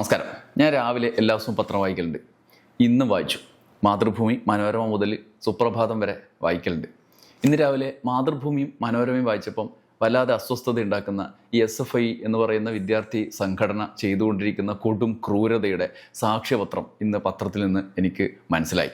നമസ്കാരം. ഞാൻ രാവിലെ എല്ലാ ദിവസവും പത്രം വായിക്കലുണ്ട്. ഇന്ന് വായിച്ചു. മാതൃഭൂമി മനോരമ മുതൽ സുപ്രഭാതം വരെ വായിക്കലുണ്ട്. ഇന്ന് രാവിലെ മാതൃഭൂമിയും മനോരമയും വായിച്ചപ്പം വല്ലാതെ അസ്വസ്ഥത ഉണ്ടാക്കുന്ന ഈ എസ് എഫ് ഐ എന്ന് പറയുന്ന വിദ്യാർത്ഥി സംഘടന ചെയ്തുകൊണ്ടിരിക്കുന്ന കൊടും ക്രൂരതയുടെ സാക്ഷ്യപത്രം ഇന്ന് പത്രത്തിൽ നിന്ന് എനിക്ക് മനസ്സിലായി.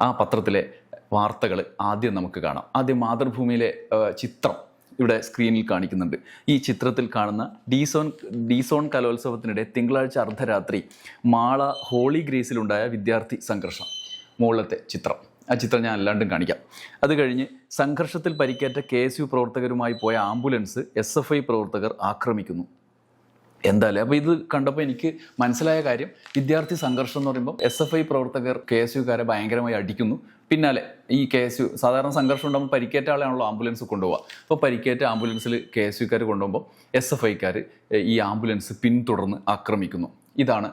ആ പത്രത്തിലെ വാർത്തകൾ ആദ്യം നമുക്ക് കാണാം. ആദ്യം മാതൃഭൂമിയിലെ ചിത്രം. ഇവിടെ സ്ക്രീനിൽ കാണിക്കുന്നുണ്ട്. ഈ ചിത്രത്തിൽ കാണുന്ന ഡീസോൺ ഡീസോൺ കലോത്സവത്തിനിടെ തിങ്കളാഴ്ച അർദ്ധരാത്രി മാള ഹോളി ഗ്രേസിലുണ്ടായ വിദ്യാർത്ഥി സംഘർഷം. മുകളിലത്തെ ചിത്രം. ആ ചിത്രം ഞാൻ അല്ലാണ്ടും കാണിക്കാം. അത് കഴിഞ്ഞ് സംഘർഷത്തിൽ പരിക്കേറ്റ കെ എസ് യു പ്രവർത്തകരുമായി പോയ ആംബുലൻസ് എസ് എഫ് ഐ പ്രവർത്തകർ ആക്രമിക്കുന്നു. എന്തായാലും അപ്പോൾ ഇത് കണ്ടപ്പോൾ എനിക്ക് മനസ്സിലായ കാര്യം വിദ്യാർത്ഥി സംഘർഷം എന്ന് പറയുമ്പോൾ എസ് എഫ് ഐ പ്രവർത്തകർ കെ എസ് യുക്കാരെ ഭയങ്കരമായി അടിക്കുന്നു. പിന്നാലെ ഈ കെ എസ് യു സാധാരണ സംഘർഷം ഉണ്ടാകുമ്പോൾ പരിക്കേറ്റ ആളെയാണല്ലോ ആംബുലൻസ് കൊണ്ടുപോകുക അപ്പോൾ പരിക്കേറ്റ ആംബുലൻസിൽ കെ എസ് യുക്കാർ കൊണ്ടുപോകുമ്പോൾ എസ് എഫ് ഐക്കാർ ഈ ആംബുലൻസ് പിന്തുടർന്ന് ആക്രമിക്കുന്നു. ഇതാണ്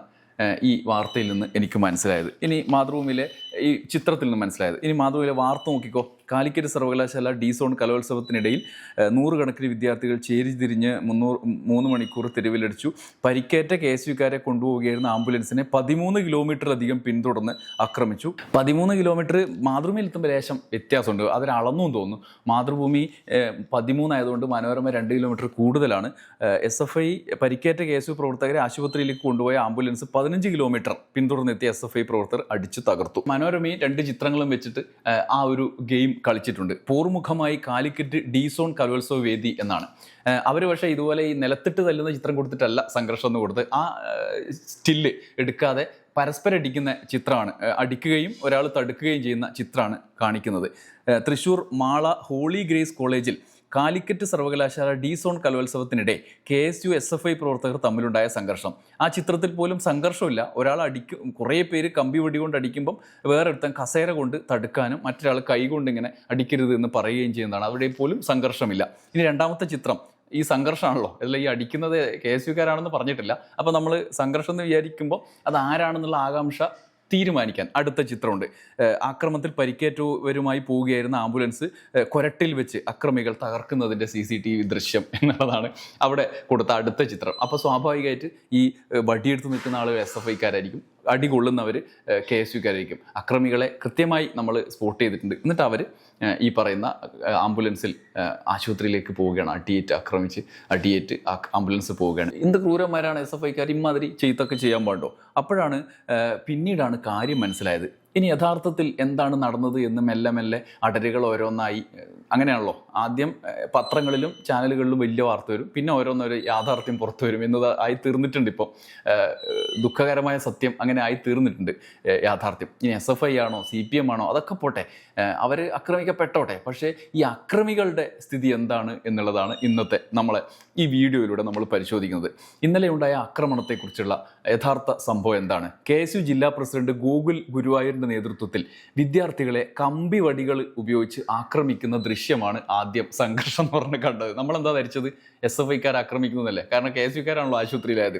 ഈ വാർത്തയിൽ നിന്ന് എനിക്ക് മനസ്സിലായത്. ഇനി മാതൃഭൂമിയിലെ ഈ ചിത്രത്തിൽ നിന്ന് മനസ്സിലായത്. ഇനി മാതൃഭൂമിയിലെ വാർത്ത നോക്കിക്കോ. കാലിക്കറ്റ് സർവകലാശാല ഡി സോൺ കലോത്സവത്തിനിടയിൽ നൂറുകണക്കിന് വിദ്യാർത്ഥികൾ ചേരി തിരിഞ്ഞ് മുന്നൂറ് മൂന്ന് മണിക്കൂർ തെരുവിലടിച്ചു. പരിക്കേറ്റ കെ എസ് യുക്കാരെ കൊണ്ടുപോവുകയായിരുന്ന ആംബുലൻസിനെ പതിമൂന്ന് കിലോമീറ്ററിലധികം പിന്തുടർന്ന് ആക്രമിച്ചു. പതിമൂന്ന് കിലോമീറ്റർ മാതൃഭൂമിയിൽ എത്തുമ്പോൾ ലേശം വ്യത്യാസമുണ്ട്. അതിലളന്നും തോന്നുന്നു. മാതൃഭൂമി പതിമൂന്നായതുകൊണ്ട് മനോരമ രണ്ട് കിലോമീറ്റർ കൂടുതലാണ്. എസ് എഫ് ഐ പരിക്കേറ്റ കെ എസ് യു പ്രവർത്തകരെ ആശുപത്രിയിലേക്ക് കൊണ്ടുപോയ ആംബുലൻസ് പതിനഞ്ച് കിലോമീറ്റർ പിന്തുടർന്നെത്തിയ എസ് എഫ് ഐ പ്രവർത്തകർ അടിച്ചു തകർത്തു. മനോരമയിൽ രണ്ട് ചിത്രങ്ങളും വെച്ചിട്ട് ആ ഒരു ഗെയിം കളിച്ചിട്ടുണ്ട്. പൂർമുഖമായി കാലിക്കറ്റ് ഡി സോൺ കലോത്സവ വേദി എന്നാണ്. അവർ പക്ഷേ ഇതുപോലെ ഈ നിലത്തിട്ട് തല്ലുന്ന ചിത്രം കൊടുത്തിട്ടല്ല സംഘർഷം എന്ന് കൊടുത്ത് ആ സ്റ്റില്ല് എടുക്കാതെ പരസ്പരം അടിക്കുന്ന ചിത്രമാണ്. അടിക്കുകയും ഒരാൾ തടുക്കുകയും ചെയ്യുന്ന ചിത്രമാണ് കാണിക്കുന്നത്. തൃശ്ശൂർ മാള ഹോളി ഗ്രേസ് കോളേജിൽ കാലിക്കറ്റ് സർവകലാശാല D zone കലോത്സവത്തിനിടെ K S U S F I പ്രവർത്തകർ തമ്മിലുണ്ടായ സംഘർഷം. ആ ചിത്രത്തിൽ പോലും സംഘർഷമില്ല. ഒരാൾ അടിക്കും കുറേ പേര് കമ്പി വെടി കൊണ്ട് അടിക്കുമ്പം വേറെ ഒരുത്തൻ കസേര കൊണ്ട് തടുക്കാനും മറ്റൊരാൾ കൈ കൊണ്ട് ഇങ്ങനെ അടിക്കരുത് എന്ന് പറയുകയും ചെയ്യുന്നതാണ്. അവിടെ പോലും സംഘർഷമില്ല. ഇനി രണ്ടാമത്തെ ചിത്രം. ഈ സംഘർഷമാണല്ലോ. അല്ല ഈ അടിക്കുന്നത് കെ എസ് യുക്കാരാണെന്ന് പറഞ്ഞിട്ടില്ല. അപ്പോൾ നമ്മൾ സംഘർഷം എന്ന് വിചാരിക്കുമ്പോൾ അത് ആരാണെന്നുള്ള ആകാംക്ഷ തീരുമാനിക്കാൻ അടുത്ത ചിത്രമുണ്ട്. ആക്രമണത്തിൽ പരിക്കേറ്റവരുമായി പോവുകയായിരുന്ന ആംബുലൻസ് കൊരട്ടിൽ വെച്ച് അക്രമികൾ തകർക്കുന്നതിന്റെ സി സി ടി വി ദൃശ്യം എന്നുള്ളതാണ് അവിടെ കൊടുത്ത അടുത്ത ചിത്രം. അപ്പോൾ സ്വാഭാവികമായിട്ട് ഈ വടിയെടുത്ത് നിൽക്കുന്ന ആളുകൾ എസ് എഫ് ഐക്കാരായിരിക്കും അടി കൊള്ളുന്നവർ കെ എസ് യുക്കാരായിരിക്കും അക്രമികളെ കൃത്യമായി നമ്മൾ സ്പോട്ട് ചെയ്തിട്ടുണ്ട്. എന്നിട്ട് അവർ ഈ പറയുന്ന ആംബുലൻസിൽ ആശുപത്രിയിലേക്ക് പോവുകയാണ്. അടിയേറ്റ് ആക്രമിച്ച് അടിയേറ്റ് ആംബുലൻസ് പോവുകയാണ്. എന്ത് ക്രൂരന്മാരാണ് എസ് എഫ് ഐക്കാർ? ഇമാതിരി ചെയ്തൊക്കെ ചെയ്യാൻ പാടുണ്ടോ? അപ്പോഴാണ് പിന്നീടാണ് കാര്യം മനസ്സിലായത്. ഇനി യഥാർത്ഥത്തിൽ എന്താണ് നടന്നത് എന്ന് മെല്ലെ മെല്ലെ അടരുകൾ ഓരോന്നായി അങ്ങനെയാണല്ലോ. ആദ്യം പത്രങ്ങളിലും ചാനലുകളിലും വലിയ വാർത്ത വരും. പിന്നെ ഓരോന്നൊരു യാഥാർത്ഥ്യം പുറത്തു വരും എന്നത് ആയി തീർന്നിട്ടുണ്ട് ഇപ്പോൾ ദുഃഖകരമായ സത്യം അങ്ങനെ ആയി തീർന്നിട്ടുണ്ട് യാഥാർത്ഥ്യം. ഇനി എസ് എഫ് ഐ ആണോ സി പി എം ആണോ അതൊക്കെ പോട്ടെ. അവർ ആക്രമിക്കപ്പെട്ടോട്ടെ. പക്ഷേ ഈ അക്രമികളുടെ സ്ഥിതി എന്താണ് എന്നുള്ളതാണ് ഇന്നത്തെ നമ്മൾ ഈ വീഡിയോയിലൂടെ നമ്മൾ പരിശോധിക്കുന്നത്. ഇന്നലെ ഉണ്ടായ ആക്രമണത്തെക്കുറിച്ചുള്ള യഥാർത്ഥ സംഭവം എന്താണ്? കെ ജില്ലാ പ്രസിഡന്റ് ഗൂഗിൾ ഗുരുവായൂരിന്റെ നേതൃത്വത്തിൽ വിദ്യാർത്ഥികളെ കമ്പി വടികൾ ഉപയോഗിച്ച് ആക്രമിക്കുന്ന ദൃശ്യമാണ് ആദ്യം സംഘർഷം എന്ന് പറഞ്ഞ് കണ്ടത്. നമ്മളെന്താ ധരിച്ചത്? S F ഐക്കാർ ആക്രമിക്കുന്നതല്ലേ? കാരണം കെ എസ് യുക്കാരാണല്ലോ ആശുപത്രിയിലായത്.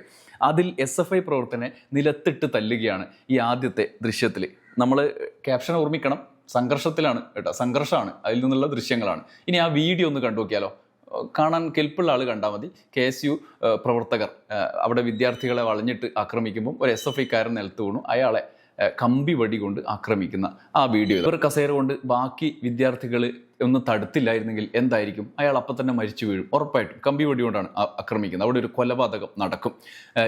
അതിൽ എസ് എഫ് ഐ പ്രവർത്തനെ നിലത്തിട്ട് തല്ലുകയാണ് ഈ ആദ്യത്തെ ദൃശ്യത്തിൽ. നമ്മൾ ക്യാപ്ഷൻ ഓർമ്മിക്കണം. സംഘർഷത്തിലാണ് കേട്ടോ. സംഘർഷമാണ്. അതിൽ നിന്നുള്ള ദൃശ്യങ്ങളാണ്. ഇനി ആ വീഡിയോ ഒന്ന് കണ്ടു നോക്കിയാലോ കാണാൻ കെൽപ്പുള്ള ആൾ കണ്ടാൽ മതി. കെ എസ് യു പ്രവർത്തകർ അവിടെ വിദ്യാർത്ഥികളെ വളഞ്ഞിട്ട് ആക്രമിക്കുമ്പോൾ ഒരു എസ് എഫ് ഐക്കാരൻ നിലത്ത് വീണു. അയാളെ കമ്പി വടി കൊണ്ട് ആക്രമിക്കുന്ന ആ വീഡിയോ ഒരു കസേര കൊണ്ട് ബാക്കി വിദ്യാർത്ഥികൾ ഒന്ന് തടുത്തില്ലായിരുന്നെങ്കിൽ എന്തായിരിക്കും? അയാൾ അപ്പം തന്നെ മരിച്ചു വീഴും. ഉറപ്പായിട്ടും കമ്പി വടി കൊണ്ടാണ് ആക്രമിക്കുന്നത്. അവിടെ ഒരു കൊലപാതകം നടക്കും.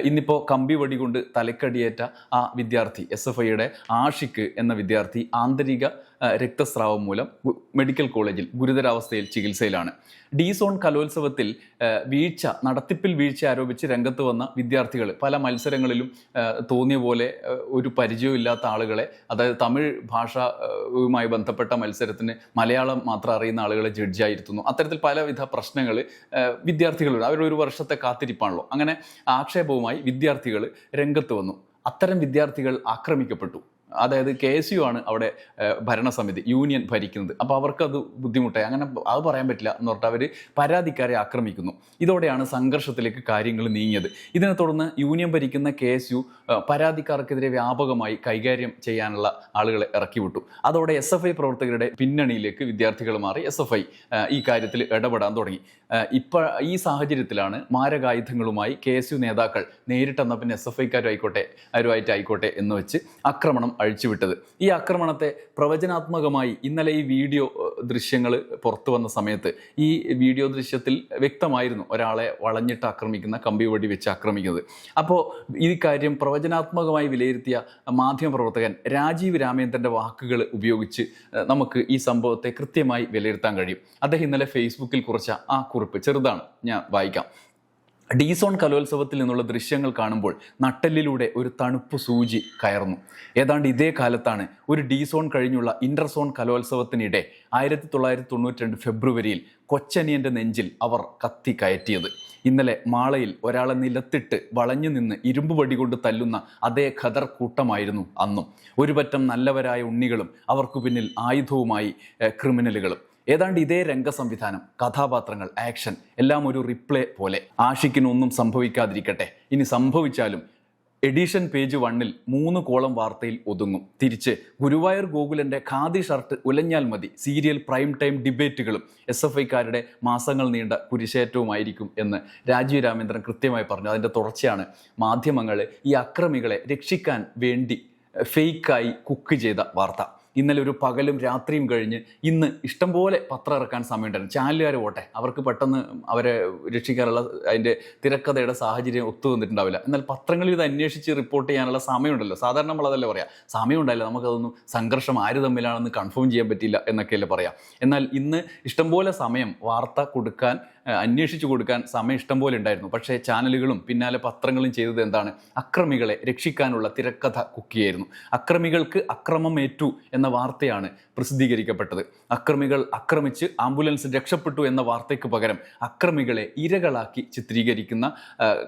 ഇന്നിപ്പോൾ കമ്പി വടി കൊണ്ട് തലക്കടിയേറ്റ ആ വിദ്യാർത്ഥി എസ് എഫ് ഐയുടെ ആഷിക്ക് എന്ന വിദ്യാർത്ഥി ആന്തരിക രക്തസ്രാവം മൂലം മെഡിക്കൽ കോളേജിൽ ഗുരുതരാവസ്ഥയിൽ ചികിത്സയിലാണ്. ഡി സോൺ കലോത്സവത്തിൽ വീഴ്ച നടത്തിപ്പിൽ വീഴ്ച ആരോപിച്ച് രംഗത്ത് വന്ന വിദ്യാർത്ഥികൾ പല മത്സരങ്ങളിലും തോന്നിയ പോലെ ഒരു പരിചയമില്ലാത്ത ആളുകളെ അതായത് തമിഴ് ഭാഷയുമായി ബന്ധപ്പെട്ട മത്സരത്തിന് മലയാളം മാത്രം അറിയുന്ന ആളുകളെ ജഡ്ജായിരുത്തുന്നു അത്തരത്തിൽ പലവിധ പ്രശ്നങ്ങൾ വിദ്യാർത്ഥികളുണ്ട് അവർ ഒരു വർഷത്തെ കാത്തിരിപ്പാണല്ലോ. അങ്ങനെ ആക്ഷേപവുമായി വിദ്യാർത്ഥികൾ രംഗത്ത് വന്നു. അത്തരം വിദ്യാർത്ഥികൾ ആക്രമിക്കപ്പെട്ടു. അതായത് കെ എസ് യു ആണ് അവിടെ ഭരണസമിതി യൂണിയൻ ഭരിക്കുന്നത്. അപ്പോൾ അവർക്കത് ബുദ്ധിമുട്ടായി. അങ്ങനെ അത് പറയാൻ പറ്റില്ല എന്ന് പറഞ്ഞിട്ട് അവർ പരാതിക്കാരെ ആക്രമിക്കുന്നു. ഇതോടെയാണ് സംഘർഷത്തിലേക്ക് കാര്യങ്ങൾ നീങ്ങിയത്. ഇതിനെ തുടർന്ന് യൂണിയൻ ഭരിക്കുന്ന കെ എസ് യു പരാതിക്കാർക്കെതിരെ വ്യാപകമായി കൈകാര്യം ചെയ്യാനുള്ള ആളുകളെ ഇറക്കി വിട്ടു അതോടെ എസ് എഫ് ഐ പ്രവർത്തകരുടെ പിന്നണിയിലേക്ക് വിദ്യാർത്ഥികൾ മാറി എസ് എഫ് ഐ ഈ കാര്യത്തിൽ ഇടപെടാൻ തുടങ്ങി. ഇപ്പോൾ ഈ സാഹചര്യത്തിലാണ് മാരകായുധങ്ങളുമായി കെ എസ് യു നേതാക്കൾ നേരിട്ടെന്ന പിന്നെ എസ് എഫ് ഐക്കാരുമായിക്കോട്ടെ ആരുമായിട്ട് ആയിക്കോട്ടെ എന്ന് വെച്ച് ആക്രമണം അഴിച്ചുവിട്ടത്. ഈ ആക്രമണത്തെ പ്രവചനാത്മകമായി ഇന്നലെ ഈ വീഡിയോ ദൃശ്യങ്ങൾ പുറത്തു വന്ന സമയത്ത് ഈ വീഡിയോ ദൃശ്യത്തിൽ വ്യക്തമായിരുന്നു ഒരാളെ വളഞ്ഞിട്ട് ആക്രമിക്കുന്ന കമ്പി വടി വെച്ച് ആക്രമിക്കുന്നത്. അപ്പോൾ ഈ കാര്യം പ്രവചനാത്മകമായി വിലയിരുത്തിയ മാധ്യമപ്രവർത്തകൻ രാജീവ് രാമേന്ദ്രന്റെ വാക്കുകൾ ഉപയോഗിച്ച് നമുക്ക് ഈ സംഭവത്തെ കൃത്യമായി വിലയിരുത്താൻ കഴിയും. അദ്ദേഹം ഇന്നലെ ഫേസ്ബുക്കിൽ കുറച്ച ആ കുറിപ്പ് ചെറുതാണ്. ഞാൻ വായിക്കാം. ഡീസോൺ കലോത്സവത്തിൽ നിന്നുള്ള ദൃശ്യങ്ങൾ കാണുമ്പോൾ നട്ടെല്ലിലൂടെ ഒരു തണുപ്പ് സൂചി കയറുന്നു. ഏതാണ്ട് ഇതേ കാലത്താണ് ഒരു ഡീസോൺ കഴിഞ്ഞുള്ള ഇന്റർസോൺ കലോത്സവത്തിനിടെ ആയിരത്തി തൊള്ളായിരത്തി തൊണ്ണൂറ്റി ഫെബ്രുവരിയിൽ കൊച്ചനിയന്റെ നെഞ്ചിൽ അവർ കത്തി കയറ്റിയത്. ഇന്നലെ മാളയിൽ ഒരാളെ നിലത്തിട്ട് വളഞ്ഞു നിന്ന് ഇരുമ്പ് വടി കൊണ്ട് തല്ലുന്ന അതേ ഖദർ കൂട്ടമായിരുന്നു അന്നും. ഒരുപറ്റം നല്ലവരായ ഉണ്ണികളും അവർക്കു പിന്നിൽ ആയുധവുമായി ക്രിമിനലുകളും. ഏതാണ്ട് ഇതേ രംഗസംവിധാനം കഥാപാത്രങ്ങൾ ആക്ഷൻ എല്ലാം ഒരു റിപ്ലേ പോലെ. ആഷിക്കിനൊന്നും സംഭവിക്കാതിരിക്കട്ടെ. ഇനി സംഭവിച്ചാലും എഡിഷൻ പേജ് വണ്ണിൽ മൂന്ന് കോളം വാർത്തയിൽ ഒതുങ്ങും. തിരിച്ച് ഗുരുവായൂർ ഗോകുലന്റെ ഖാദി ഷർട്ട് ഉലഞ്ഞാൽ മതി. സീരിയൽ പ്രൈം ടൈം ഡിബേറ്റുകളും എസ് എഫ് ഐക്കാരുടെ മാസങ്ങൾ നീണ്ട കുരിശേറ്റവുമായിരിക്കും എന്ന് രാജീവ് രാമേന്ദ്രൻ കൃത്യമായി പറഞ്ഞു. അതിന്റെ തുടർച്ചയാണ് മാധ്യമങ്ങൾ ഈ അക്രമികളെ രക്ഷിക്കാൻ വേണ്ടി ഫേക്കായി കുക്ക് ചെയ്ത വാർത്ത. ഇന്നലെ ഒരു പകലും രാത്രിയും കഴിഞ്ഞ് ഇന്ന് ഇഷ്ടംപോലെ പത്രം ഇറക്കാൻ സമയമുണ്ടായിരുന്നു. ചാനലുകാർ പോട്ടെ അവർക്ക് പെട്ടെന്ന് അവരെ രക്ഷിക്കാനുള്ള അതിന്റെ തിരക്കഥയുടെ സാഹചര്യം ഒത്തു വന്നിട്ടുണ്ടാവില്ല. എന്നാൽ പത്രങ്ങളിൽ ഇത് അന്വേഷിച്ച് റിപ്പോർട്ട് ചെയ്യാനുള്ള സമയമുണ്ടല്ലോ. സാധാരണ നമ്മൾ അതല്ലേ പറയാം? സമയമുണ്ടായില്ല നമുക്കതൊന്നും സംഘർഷം ആര് തമ്മിലാണെന്ന് കൺഫേം ചെയ്യാൻ പറ്റില്ല എന്നൊക്കെയല്ലേ പറയാം. എന്നാൽ ഇന്ന് ഇഷ്ടംപോലെ സമയം വാർത്ത കൊടുക്കാൻ അന്വേഷിച്ചു കൊടുക്കാൻ സമയം ഇഷ്ടം പോലെ ഉണ്ടായിരുന്നു. പക്ഷേ ചാനലുകളും പിന്നാലെ പത്രങ്ങളും ചെയ്തത് എന്താണ്? അക്രമികളെ രക്ഷിക്കാനുള്ള തിരക്കഥ കുക്കിയായിരുന്നു. അക്രമികൾക്ക് അക്രമം ഏറ്റു എന്ന വാർത്തയാണ് പ്രസിദ്ധീകരിക്കപ്പെട്ടത്. അക്രമികൾ ആക്രമിച്ച് ആംബുലൻസ് രക്ഷപ്പെട്ടു എന്ന വാർത്തയ്ക്ക് പകരം അക്രമികളെ ഇരകളാക്കി ചിത്രീകരിക്കുന്ന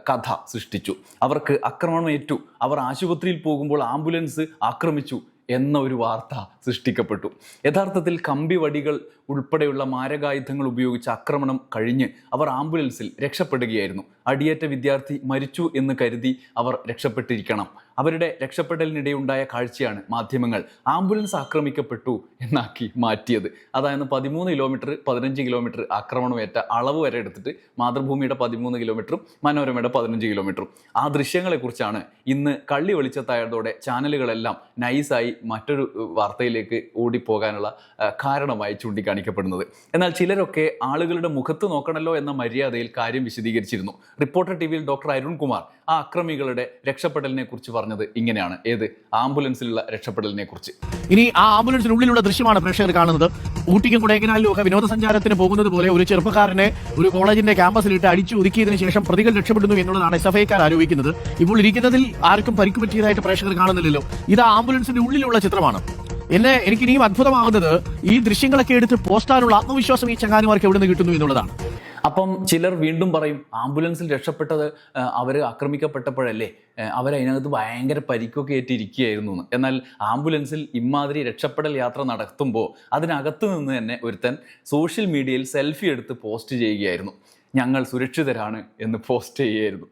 കഥ സൃഷ്ടിച്ചു. അവർക്ക് ആക്രമണം ഏറ്റു. അവർ ആശുപത്രിയിൽ പോകുമ്പോൾ ആംബുലൻസ് ആക്രമിച്ചു. എന്ന ഒരു വാർത്ത സൃഷ്ടിക്കപ്പെട്ടു. യഥാർത്ഥത്തിൽ കമ്പി വടികൾ ഉൾപ്പെടെയുള്ള മാരകായുധങ്ങൾ ഉപയോഗിച്ച് ആക്രമണം കഴിഞ്ഞ് അവർ ആംബുലൻസിൽ രക്ഷപ്പെടുകയായിരുന്നു. അടിയേറ്റ വിദ്യാർത്ഥി മരിച്ചു എന്ന് കരുതി അവർ രക്ഷപ്പെട്ടിരിക്കണം. അവരുടെ രക്ഷപ്പെടലിനിടെയുണ്ടായ കാഴ്ചയാണ് മാധ്യമങ്ങൾ. ആംബുലൻസ് ആക്രമിക്കപ്പെട്ടു എന്നാക്കി മാറ്റിയത്. അതായത് പതിമൂന്ന് കിലോമീറ്റർ പതിനഞ്ച് കിലോമീറ്റർ ആക്രമണമേറ്റ അളവ് വരെ എടുത്തിട്ട് മാതൃഭൂമിയുടെ പതിമൂന്ന് കിലോമീറ്ററും മനോരമയുടെ പതിനഞ്ച് കിലോമീറ്ററും ആ ദൃശ്യങ്ങളെക്കുറിച്ചാണ് ഇന്ന് കള്ളി വെളിച്ചത്തായതോടെ ചാനലുകളെല്ലാം നൈസായി മറ്റൊരു വാർത്തയിലേക്ക് ഓടിപ്പോകാനുള്ള കാരണമായി ചൂണ്ടിക്കാണിക്കപ്പെടുന്നത്. എന്നാൽ ചിലരൊക്കെ ആളുകളുടെ മുഖത്ത് നോക്കണല്ലോ എന്ന മര്യാദയിൽ കാര്യം വിശദീകരിച്ചിരുന്നു. റിപ്പോർട്ടർ ടി വിയിൽ ഡോക്ടർ അരുൺകുമാർ ആ അക്രമികളുടെ രക്ഷപ്പെടലിനെ കുറിച്ച് പറഞ്ഞത് ഇങ്ങനെയാണ്. ഏത്? ആംബുലൻസിലുള്ള രക്ഷപ്പെടലിനെ കുറിച്ച് ഇനി ആ ആംബുലൻസിനുള്ളിലുള്ള ദൃശ്യമാണ് പ്രേക്ഷകർ കാണുന്നത്. ഊട്ടിക്കും കൊടൈക്കനാലിലും ഒക്കെ വിനോദസഞ്ചാരത്തിന് പോകുന്നത് പോലെ ഒരു ചെറുപ്പക്കാരനെ ഒരു കോളേജിന്റെ ക്യാമ്പസിലിട്ട് അടിച്ചു ഒതുക്കിയതിനു ശേഷം പ്രതികൾ രക്ഷപ്പെടുന്നു എന്നുള്ളതാണ് എസ് എഫ് ഐക്കാർ ആരോപിക്കുന്നത്. ഇപ്പോൾ ഇരിക്കുന്നതിൽ ആർക്കും പരിക്ക് പറ്റിയതായിട്ട് പ്രേക്ഷകർ കാണുന്നില്ലല്ലോ. ഇത് ആംബുലൻസിന്റെ ഉള്ളിലുള്ള ചിത്രമാണ്. എന്നെ എനിക്ക് ഇനിയും അത്ഭുതമാകുന്നത് ഈ ദൃശ്യങ്ങളൊക്കെ എടുത്ത് പോസ്റ്റാനുള്ള ആത്മവിശ്വാസം ഈ ചങ്ങാതിമാർക്ക് എവിടെ നിന്ന് കിട്ടുന്നു എന്നുള്ളതാണ്. അപ്പം ചിലർ വീണ്ടും പറയും ആംബുലൻസിൽ രക്ഷപ്പെട്ടത് അവർ ആക്രമിക്കപ്പെട്ടപ്പോഴല്ലേ? അവർ അതിനകത്ത് ഭയങ്കര പരിക്കൊക്കെ ഏറ്റിരിക്കുകയായിരുന്നു എന്ന് എന്നാൽ ആംബുലൻസിൽ ഇമാതിരി രക്ഷപ്പെടൽ യാത്ര നടത്തുമ്പോൾ അതിനകത്ത് നിന്ന് തന്നെ ഒരുത്തൻ സോഷ്യൽ മീഡിയയിൽ സെൽഫി എടുത്ത് പോസ്റ്റ് ചെയ്യുകയായിരുന്നു. ഞങ്ങൾ സുരക്ഷിതരാണ് എന്ന് പോസ്റ്റ് ചെയ്യുകയായിരുന്നു.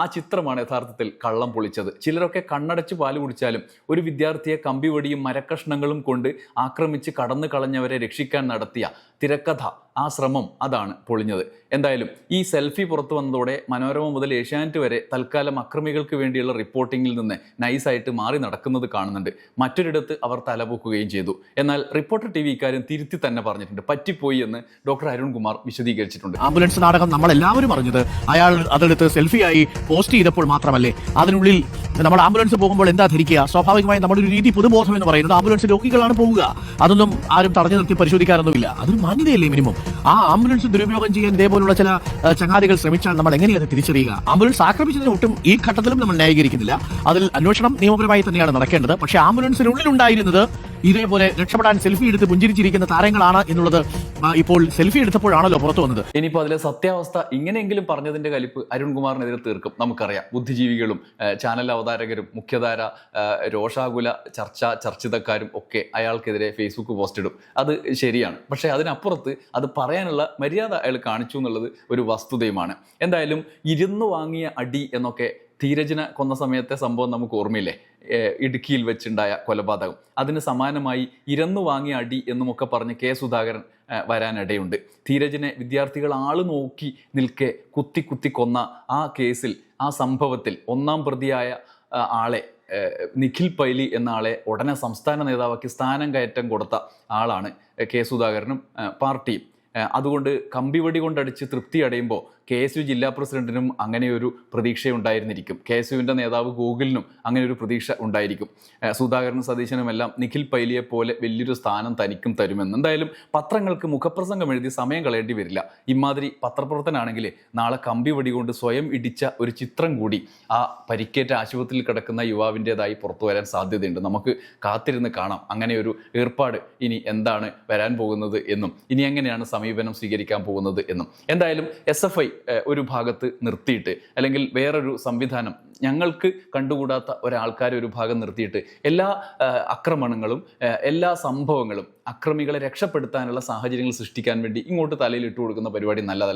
ആ ചിത്രമാണ് യഥാർത്ഥത്തിൽ കള്ളം പൊളിച്ചത്. ചിലരൊക്കെ കണ്ണടച്ച് പാൽ കുടിച്ചാലും ഒരു വിദ്യാർത്ഥിയെ കമ്പിവടിയും മരക്കഷ്ണങ്ങളും കൊണ്ട് ആക്രമിച്ച് കടന്നു കളഞ്ഞവരെ രക്ഷിക്കാൻ നടത്തിയ തിരക്കഥ ആ ശ്രമം അതാണ് പൊളിഞ്ഞത്. എന്തായാലും ഈ സെൽഫി പുറത്തു വന്നതോടെ മനോരമ മുതൽ ഏഷ്യാനെറ്റ് വരെ തൽക്കാലം അക്രമികൾക്ക് വേണ്ടിയുള്ള റിപ്പോർട്ടിങ്ങിൽ നിന്ന് നൈസായിട്ട് മാറി നടക്കുന്നത് കാണുന്നുണ്ട്. മറ്റൊരിടത്ത് അവർ തലപൊക്കുകയും ചെയ്തു. എന്നാൽ റിപ്പോർട്ടർ ടി വി ഇക്കാര്യം തിരുത്തി തന്നെ പറഞ്ഞിട്ടുണ്ട്. പറ്റിപ്പോയി എന്ന് ഡോക്ടർ അരുൺകുമാർ വിശദീകരിച്ചിട്ടുണ്ട്. ആംബുലൻസ് നാടകം നമ്മൾ എല്ലാവരും അറിഞ്ഞത്. അയാൾ അതെടുത്ത് സെൽഫിയായി പോസ്റ്റ് ചെയ്തപ്പോൾ മാത്രമല്ലേ. അതിനുള്ളിൽ നമ്മൾ ആംബുലൻസ് പോകുമ്പോൾ എന്താ ധരിക്കുക? സ്വാഭാവികമായി നമ്മുടെ ഒരു രീതി പുതുബോധം എന്ന് പറയുന്നത് ആംബുലൻസ് രോഗികളാണ് പോവുക. അതൊന്നും ആരും തടഞ്ഞു നിർത്തി പരിശോധിക്കാറൊന്നുമില്ല അതൊരു മാന്യതയല്ലേ മിനിമം ആ ആംബുലൻസ് ദുരുപയോഗം ചെയ്യാൻ ഇതേപോലുള്ള ചില ചങ്ങാതികൾ ശ്രമിച്ചാൽ നമ്മൾ എങ്ങനെയാണ് തിരിച്ചറിയുക? ആംബുലൻസ് ആക്രമിച്ചതിന് ഒട്ടും ഈ ഘട്ടത്തിലും നമ്മൾ ന്യായീകരിക്കുന്നില്ല. അതിൽ അന്വേഷണം നിയമപരമായി തന്നെയാണ് നടക്കേണ്ടത്. പക്ഷേ ആംബുലൻസിനുള്ളിൽ ഉണ്ടായിരുന്നത് ഇതേപോലെ രക്ഷപ്പെടാൻ സെൽഫി എടുത്ത് പുഞ്ചിരിച്ചിരിക്കുന്ന താരങ്ങളാണ് എന്നുള്ളത് ഇപ്പോൾ സെൽഫി എടുത്തപ്പോഴാണല്ലോ പുറത്തു വന്നത്. ഇനിയിപ്പോൾ അതിലെ സത്യാവസ്ഥ ഇങ്ങനെയെങ്കിലും പറഞ്ഞതിന്റെ കലിപ്പ് അരുൺകുമാറിനെതിരെ തീർക്കും നമുക്കറിയാം. ബുദ്ധിജീവികളും ചാനൽ അവതാരകരും മുഖ്യധാര രോഷാകുല ചർച്ച ചർച്ചിതക്കാരും ഒക്കെ അയാൾക്കെതിരെ ഫേസ്ബുക്ക് പോസ്റ്റ് ഇടും. അത് ശരിയാണ്. പക്ഷേ അതിനപ്പുറത്ത് അത് പറയാനുള്ള മര്യാദ അയാൾ കാണിച്ചു എന്നുള്ളത് ഒരു വസ്തുതയുമാണ്. എന്തായാലും ഇരുന്ന് വാങ്ങിയ അടി എന്നൊക്കെ ധീരജിനെ കൊന്ന സമയത്തെ സംഭവം നമുക്ക് ഓർമ്മയില്ലേ? ഇടുക്കിയിൽ വെച്ചുണ്ടായ കൊലപാതകം. അതിന് സമാനമായി ഇരന്നു വാങ്ങിയ അടി എന്നുമൊക്കെ പറഞ്ഞ് കെ സുധാകരൻ വരാനിടയുണ്ട്. ധീരജിനെ വിദ്യാർത്ഥികൾ ആൾ നോക്കി നിൽക്കെ കുത്തി കുത്തി കൊന്ന ആ കേസിൽ ആ സംഭവത്തിൽ ഒന്നാം പ്രതിയായ ആളെ നിഖിൽ പൈലി എന്ന ആളെ ഉടനെ സംസ്ഥാന നേതാവാക്കി സ്ഥാനം കയറ്റം കൊടുത്ത ആളാണ് കെ സുധാകരനും പാർട്ടിയും. അതുകൊണ്ട് കമ്പിവടി കൊണ്ടടിച്ച് തൃപ്തി അടയുമ്പോൾ കെ എസ് യു ജില്ലാ പ്രസിഡന്റിനും അങ്ങനെ ഒരു പ്രതീക്ഷയുണ്ടായിരുന്നിരിക്കും. കെ എസ് യുവിന്റെ നേതാവ് അങ്ങനെ ഒരു പ്രതീക്ഷ ഉണ്ടായിരിക്കും. സുധാകരൻ സതീശനുമെല്ലാം നിഖിൽ പൈലിയെ പോലെ വലിയൊരു സ്ഥാനം തനിക്കും തരുമെന്ന്. എന്തായാലും പത്രങ്ങൾക്ക് മുഖപ്രസംഗം എഴുതി സമയം കളയേണ്ടി വരില്ല. ഇമാതിരി പത്രപ്രവർത്തനാണെങ്കിൽ നാളെ കമ്പി വടികൊണ്ട് സ്വയം ഇടിച്ച ഒരു ചിത്രം കൂടി ആ പരിക്കേറ്റ ആശുപത്രിയിൽ കിടക്കുന്ന യുവാവിന്റെതായി പുറത്തു വരാൻ സാധ്യതയുണ്ട്. നമുക്ക് കാത്തിരുന്ന് കാണാം അങ്ങനെ ഒരു ഏർപ്പാട് ഇനി എന്താണ് വരാൻ പോകുന്നത് എന്നും. ഇനി എങ്ങനെയാണ് സമീപനം സ്വീകരിക്കാൻ പോകുന്നത് എന്നും. എന്തായാലും എസ് എഫ് ഐ ഒരു ഭാഗത്ത് നിർത്തിയിട്ട് അല്ലെങ്കിൽ വേറൊരു സംവിധാനം ഞങ്ങൾക്ക് കണ്ടുകൂടാത്ത ഒരാൾക്കാരെ ഒരു ഭാഗം നിർത്തിയിട്ട് എല്ലാ ആക്രമണങ്ങളും എല്ലാ സംഭവങ്ങളും അക്രമികളെ രക്ഷപ്പെടുത്താനുള്ള സാഹചര്യങ്ങൾ സൃഷ്ടിക്കാൻ വേണ്ടി ഇങ്ങോട്ട് തലയിൽ ഇട്ട് കൊടുക്കുന്ന പരിപാടി നല്ലതല്ല.